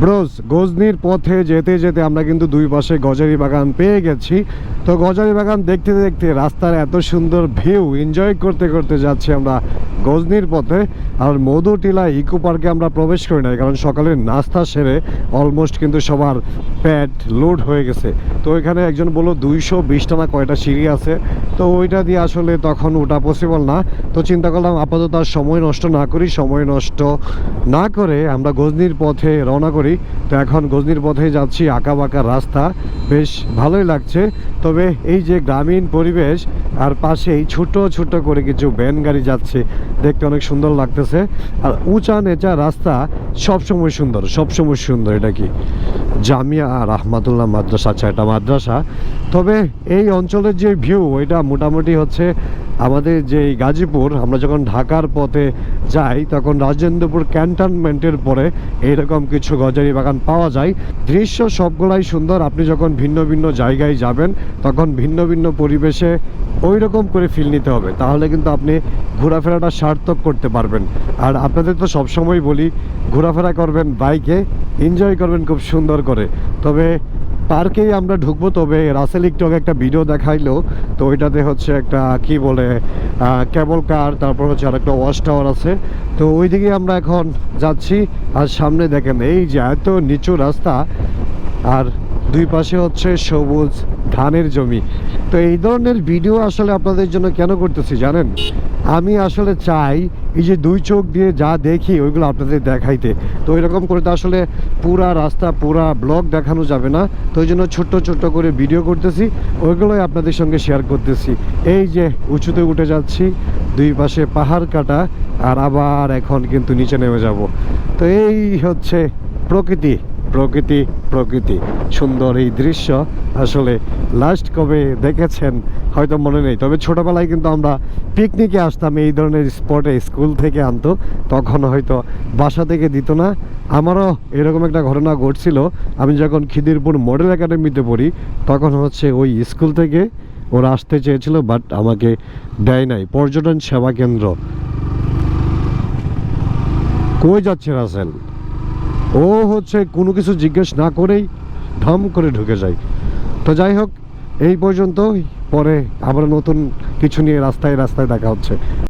Broz গজনির পথে যেতে যেতে আমরা কিন্তু দুই পাশে গজারি বাগান পেয়ে গেছি। তো গজারি বাগান দেখতে দেখতে রাস্তার এত সুন্দর ভিউ এনজয় করতে করতে যাচ্ছি আমরা গজনির পথে আর মধুটিলা ইকো পার্কে আমরা প্রবেশ করি নাই, কারণ সকালের নাস্তা সেরে অলমোস্ট কিন্তু সবার প্যাট লোড হয়ে গেছে। তো এখানে একজন বলল, দুইশো বিশটা না কয়টা সিঁড়ি আছে? তো ওইটা দিয়ে আসলে তখন ওটা পসিবল না। তো চিন্তা করলাম, আপাতত আর সময় নষ্ট না করি, সময় নষ্ট না করে আমরা গজনির পথে রওনা করি। তো এখন গজনির পথে যাচ্ছি আঁকা বাঁকা রাস্তা। বেশ ভালোই লাগছে। তবে এই যে গ্রামীণ পরিবেশ, আর পাশেই ছোট ছোট করে কিছু ভ্যান গাড়ি যাচ্ছে। দেখতে অনেক সুন্দর লাগতেছে। আর উঁচা নেচা রাস্তা সবসময় সুন্দর সবসময় সুন্দর। এটা কি? জামিয়া রাহমাতুল্লাহ মাদ্রাসা? আচ্ছা এটা মাদ্রাসা। তবে এই অঞ্চলের যে ভিউ ওইটা মোটামুটি হচ্ছে আমাদের যে গাজীপুর, আমরা যখন ঢাকার পথে যাই, তখন রাজেন্দ্রপুর ক্যান্টনমেন্টের পরে এইরকম কিছু গজারি বাগান পাওয়া যায়। দৃশ্য সবগুলাই সুন্দর। আপনি যখন ভিন্ন ভিন্ন জায়গায় যাবেন, তখন ভিন্ন ভিন্ন পরিবেশে ওই রকম করে ফিল নিতে হবে। তাহলে কিন্তু আপনি ঘোরাফেরাটা সার্থক করতে পারবেন। আর আপনাদের তো সবসময় বলি ঘোরাফেরা করবেন বাইকে এনজয় করবেন খুব সুন্দর করে। তবে পার্কেই আমরা ঢুকবো, তবে রাসেল আগে একটা ভিডিও দেখাইলো, তো ওইটাতে হচ্ছে একটা কি বলে কেবল কার তারপর হচ্ছে আরেকটা ওয়াশ টাওয়ার আছে। তো ওই দিকে আমরা এখন যাচ্ছি, আর সামনে দেখেন, এই যে এত নিচু রাস্তা, আর দুই পাশে হচ্ছে সবুজ ধানের জমি। তো এই ধরনের ভিডিও আসলে আপনাদের জন্য কেন করতেছি, জানেন? আমি আসলে চাই এই যে দুই চোখ দিয়ে যা দেখি ওইগুলো আপনাদের দেখাইতে। তো এরকম করে তো আসলে পুরা রাস্তা, পুরা ব্লগ দেখানো যাবে না। তো ওই জন্য ছোট্ট ছোট্ট করে ভিডিও করতেছি, ওইগুলোই আপনাদের সঙ্গে শেয়ার করতেছি। এই যে উঁচুতে উঠে যাচ্ছি, দুই পাশে পাহাড় কাটা আর আবার এখন কিন্তু নিচে নেমে যাব। তো এই হচ্ছে প্রকৃতি। প্রকৃতি প্রকৃতি। সুন্দর এই দৃশ্য আসলে লাস্ট কবে দেখেছেন হয়তো মনে নেই। তবে ছোটোবেলায় কিন্তু আমরা পিকনিকে আসতাম, এই ধরনের স্পটে স্কুল থেকে আনতো। তখন হয়তো বাসা থেকে দিত না। আমারও এরকম একটা ঘটনা ঘটছিল। আমি যখন খিদিরপুর মডেল একাডেমিতে পড়ি, তখন হচ্ছে ওই স্কুল থেকে ওরা আসতে চেয়েছিল বাট আমাকে দেয় নাই। পর্যটন সেবা কেন্দ্র। কই যাচ্ছে রাসেল ও হচ্ছে কোনো কিছু জিজ্ঞেস না করেই ধম করে ঢুকে যায়। তো যাই হোক, এই পর্যন্ত পরে আবার নতুন কিছু নিয়ে রাস্তায় রাস্তায় দেখা হচ্ছে।